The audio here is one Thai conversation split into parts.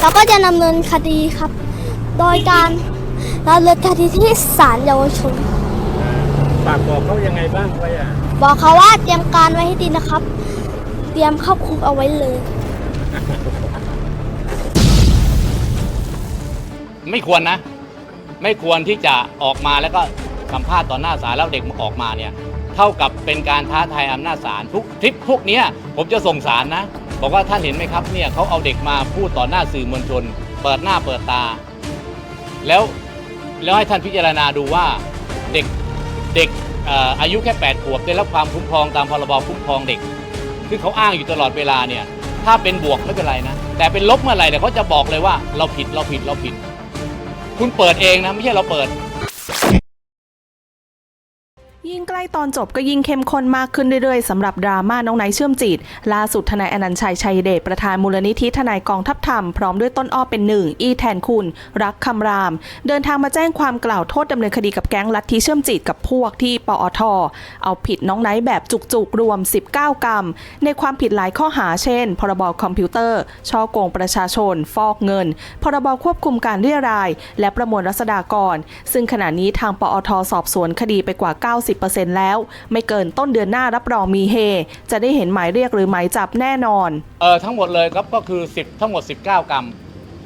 เราก็จะดำเนินคดีครับ โดยการดำเนินคดีที่ศาลเยาวชน ฝากบอกเขายังไงบ้างไว้อะบอกเขาว่าเตรียมการไว้ให้ดีนะครับ เตรียมเข้าคุกเอาไว้เลย ไม่ควรนะ ไม่ควรที่จะออกมาแล้วก็สัมภาษณ์ต่อหน้าศาลแล้วเด็กมาออกมาเนี่ย เท่ากับเป็นการท้าทายอำนาจศาลทุกคลิปพวกเนี้ยผมจะส่งศาลนะ บอกว่าท่านเห็นไหมครับเนี่ยเขาเอาเด็กมาพูดต่อหน้าสื่อมวลชน เปิดหน้าเปิดตา แล้วแล้วให้ท่านพิจารณาดูว่าเด็กเด็กอออายุแค่8ขวบได้รับความคุ้มครองตามพรบคุ้มครองเด็กที่เขาอ้างอยู่ตลอดเวลาเนี่ยถ้าเป็นบวกไม่เป็นไรนะ แต่เป็นลบเมื่อไหร่เนี่ยเขาจะบอกเลยว่าเราผิดเราผิดเราผิด คุณเปิดเองนะไม่ใช่เราเปิด ยิ่งใกล้ตอนจบก็ยิ่งเข้มข้นมากขึ้นเรื่อยๆสำหรับดราม่าน้องไนท์เชื่อมจิต ล่าสุดทนายอนันต์ชัยชัยเดชประธานมูลนิธิทนายกองทัพธรรม พร้อมด้วยต้นอ้อเป็นหนึ่งอีแทนคุณ รักคำราม เดินทางมาแจ้งความกล่าวโทษดำเนินคดีกับแก๊งลัทธิเชื่อมจิตกับพวกที่ปอท เอาผิดน้องไนท์แบบจุกๆรวม 19 กรรม ในความผิดหลายข้อหาเช่น พรบคอมพิวเตอร์ช่อโกงประชาชน ฟอกเงิน พรบควบคุมการเรียราย และประมวลรัษฎากร ซึ่งขณะนี้ทางปอท สอบสวนคดีไปกว่า 90แล้ว ไม่เกินต้นเดือนหน้ารับรองมีเฮ จะได้เห็นหมายเรียกหรือหมายจับแน่นอน เออทั้งหมดเลยครับก็คือ 10 ทั้งหมด 19 กรัม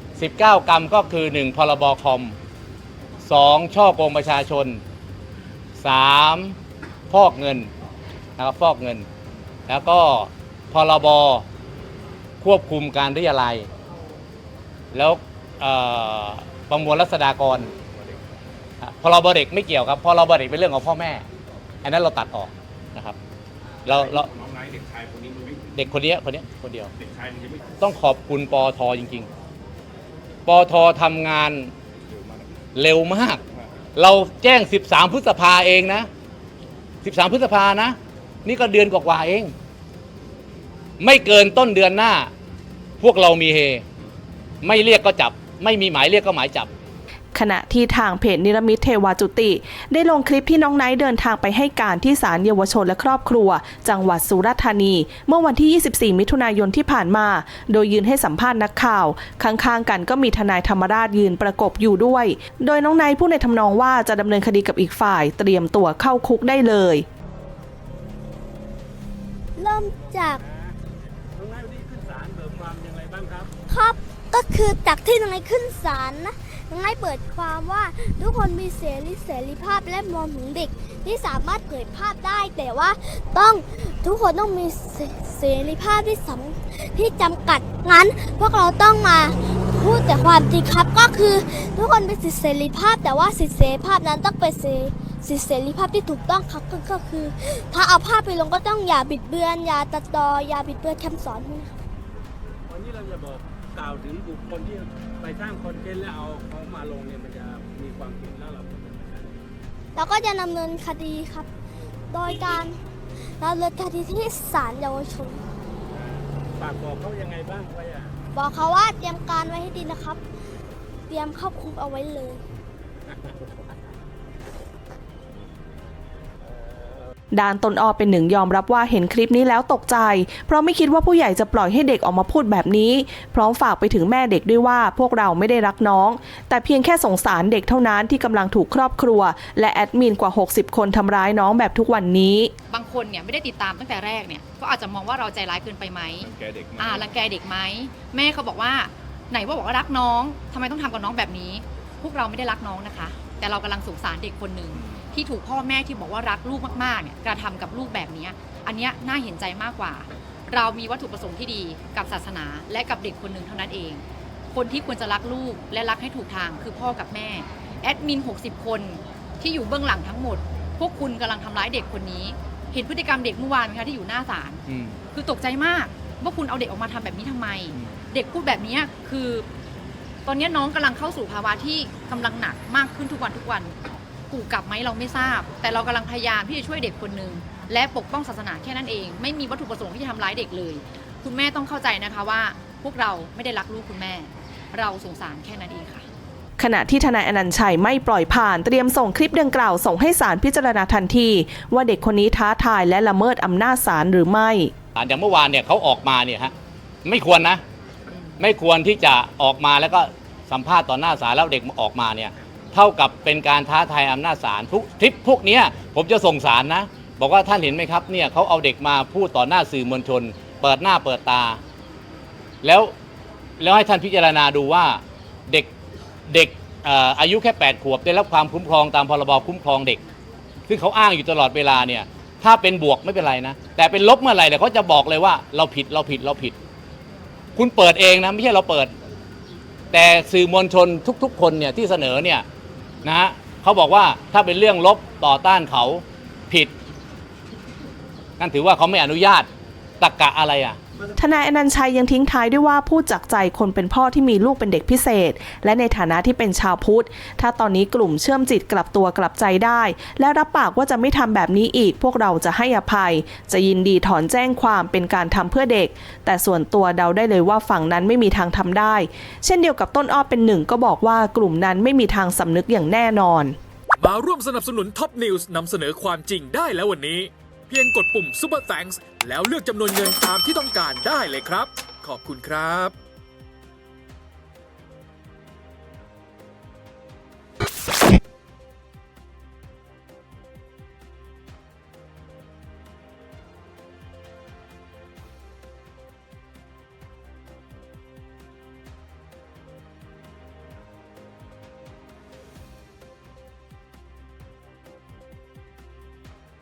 19 กรัมก็คือ 1 พรบคอม 2 ช่อโกงประชาชน 3 ฟอกเงินนะครับฟอกเงิน แล้วก็พรบควบคุมการเรียรายแล้วเออประมวลรัษฎากรพรบเด็กไม่เกี่ยวครับพรบเด็กเป็นเรื่องของพ่อแม่ อันนั้นเราตัดออกนะครับเราเราน้องไนท์เด็กชายคนนี้มันไม่เด็กคนเนี้ยคนเนี้ยคนเดียว เด็กชายมันจะไม่ต้องขอบคุณปอทจริง ๆ ปอททำงานเร็วมาก เราแจ้ง 13 พฤษภาเองนะ 13 พฤษภานะ นี่ก็เดือนกว่าๆเอง ไม่เกินต้นเดือนหน้า พวกเรามีเฮ ไม่เรียกก็จับ ไม่มีหมายเรียกก็หมายจับ ขณะที่ทางเพจนิรมิตเทวาจุติ ได้ลงคลิปที่น้องไนท์เดินทางไปให้การที่ศาลเยาวชนและครอบครัว จังหวัดสุราษฎร์ธานี เมื่อวันที่ 24 มิถุนายนที่ผ่านมา โดยยืนให้สัมภาษณ์นักข่าว ข้างๆ กันก็มีทนายธรรมราชยืนประกบอยู่ด้วย โดยน้องไนท์พูดในทำนองว่าจะดำเนินคดีกับอีกฝ่าย เตรียมตัวเข้าคุกได้เลย เริ่มจากน้องไนท์วันนี้ขึ้นศาลเบิกความยังไงบ้างครับครับก็คือจากที่น้องไนท์ขึ้นศาลนะ น้เปิดความว่าทุกคนมีเสรีเสรีภาพและมองถึงเด็ก ที่สามารถเผยภาพได้ แต่ว่าต้องทุกคนต้องมีเสรีภาพที่สำที่จำกัดงั้น พวกเราต้องมาพูดแต่ความจริงครับก็คือทุกคนมีสิทธิเสรีภาพ แต่ว่าสิทธิเสรีภาพนั้นต้องเป็นเสสิทธิเสรีภาพที่ถูกต้องครับก็คือ ถ้าเอาภาพไปลงก็ต้องอย่าบิดเบือน อย่าตัดต่ออย่าบิดเบือนคำสอนนี้ครับวันนี้เราจะบอก กล่าวถึงบุคคลที่ไปสร้างคอนเทนต์แล้วเอาเขามาลงเนี่ยมันจะมีความผิดแล้วเราจะเป็นยังไงเราก็จะดำเนินคดีครับ โดยการดำเนินคดีที่ศาลเยาวชน ฝากบอกเขายังไงบ้างไว้อะบอกเขาว่าเตรียมการไว้ให้ดีนะครับ เตรียมเข้าคุกเอาไว้เลย ด้านตนอ้อเป็นหนึ่งยอมรับว่าเห็นคลิปนี้แล้วตกใจ เพราะไม่คิดว่าผู้ใหญ่จะปล่อยให้เด็กออกมาพูดแบบนี้ พร้อมฝากไปถึงแม่เด็กด้วยว่าพวกเราไม่ได้รักน้อง แต่เพียงแค่สงสารเด็กเท่านั้นที่กำลังถูกครอบครัว และแอดมินกว่า 60 คนทำร้ายน้องแบบทุกวันนี้ บางคนเนี่ยไม่ได้ติดตามตั้งแต่แรกเนี่ยก็อาจจะมองว่าเราใจร้ายเกินไปไหมแกเด็กอ่ารังแกเด็กไหมแม่เขาบอกว่าไหนว่าบอกว่ารักน้องทำไมต้องทำกับน้องแบบนี้ พวกเราไม่ได้รักน้องนะคะ แต่เรากำลังสงสารเด็กคนหนึ่ง ที่ถูกพ่อแม่ที่บอกว่ารักลูกมากๆเนี่ยกระทำกับลูกแบบเนี้ยอันเนี้ยน่าเห็นใจมากกว่า เรามีวัตถุประสงค์ที่ดีกับศาสนาและกับเด็กคนหนึ่งเท่านั้นเอง คนที่ควรจะรักลูกและรักให้ถูกทางคือพ่อกับแม่แอดมิน 60 คนที่อยู่เบื้องหลังทั้งหมด พวกคุณกำลังทำร้ายเด็กคนนี้ เห็นพฤติกรรมเด็กเมื่อวานไหมคะที่อยู่หน้าศาลอืมคือตกใจมากว่าคุณเอาเด็กออกมาทำแบบนี้ทำไมอืมเด็กพูดแบบนี้คือ ตอนนี้น้องกำลังเข้าสู่ภาวะที่กำลังหนักมากขึ้นทุกวันทุกวัน กูกลับไหมเราไม่ทราบ แต่เรากำลังพยายามที่จะช่วยเด็กคนหนึ่งและปกป้องศาสนาแค่นั้นเอง ไม่มีวัตถุประสงค์ที่จะทำร้ายเด็กเลย คุณแม่ต้องเข้าใจนะคะว่า พวกเราไม่ได้รักลูกคุณแม่ เราสงสารแค่นั้นเองค่ะขณะที่ทนายอนันต์ชัยไม่ปล่อยผ่านเตรียมส่งคลิปดังกล่าวส่งให้ศาลพิจารณาทันที ว่าเด็กคนนี้ท้าทายและละเมิดอำนาจศาลหรือไม่อ่าอย่างเมื่อวานเนี่ยเขาออกมาเนี่ยฮะไม่ควรนะอืมไม่ควรที่จะออกมาแล้วก็สัมภาษณ์ต่อหน้าศาลแล้วเด็กออกมาเนี่ย เท่ากับเป็นการท้าทายอำนาจศาลทุกคลิปพวกนี้ผมจะส่งศาลนะ บอกว่าท่านเห็นไหมครับเนี่ยเขาเอาเด็กมาพูดต่อหน้าสื่อมวลชน เปิดหน้าเปิดตา แล้วแล้วให้ท่านพิจารณาดูว่าเด็กเด็กเอ่ออายุแค่ 8 ขวบได้รับความคุ้มครองตามพรบคุ้มครองเด็ก ซึ่งเขาอ้างอยู่ตลอดเวลาเนี่ยถ้าเป็นบวกไม่เป็นไรนะ แต่เป็นลบเมื่อไหร่เนี่ยเขาจะบอกเลยว่าเราผิดเราผิดเราผิด คุณเปิดเองนะไม่ใช่เราเปิด แต่สื่อมวลชนทุก ๆ คนเนี่ยที่เสนอเนี่ย นะฮะเขาบอกว่าถ้าเป็นเรื่องลบต่อต้านเขาผิดนั่นถือว่าเขาไม่อนุญาต ตักกะอะไรอะทนายอนันต์ชัยยังทิ้งท้ายด้วยว่าพูดจากใจคนเป็นพ่อที่มีลูกเป็นเด็กพิเศษ และในฐานะที่เป็นชาวพุทธ ถ้าตอนนี้กลุ่มเชื่อมจิตกลับตัวกลับใจได้ และรับปากว่าจะไม่ทำแบบนี้อีก พวกเราจะให้อภัย จะยินดีถอนแจ้งความเป็นการทำเพื่อเด็ก แต่ส่วนตัวเดาได้เลยว่าฝั่งนั้นไม่มีทางทำได้ เช่นเดียวกับต้นอ้อเป็นหนึ่งก็บอกว่ากลุ่มนั้นไม่มีทางสำนึกอย่างแน่นอน มาร่วมสนับสนุนท็อปนิวส์นำเสนอความจริงได้แล้ววันนี้ เพียงกดปุ่ม Super Thanks แล้วเลือกจำนวนเงินตามที่ต้องการได้เลยครับ ขอบคุณครับ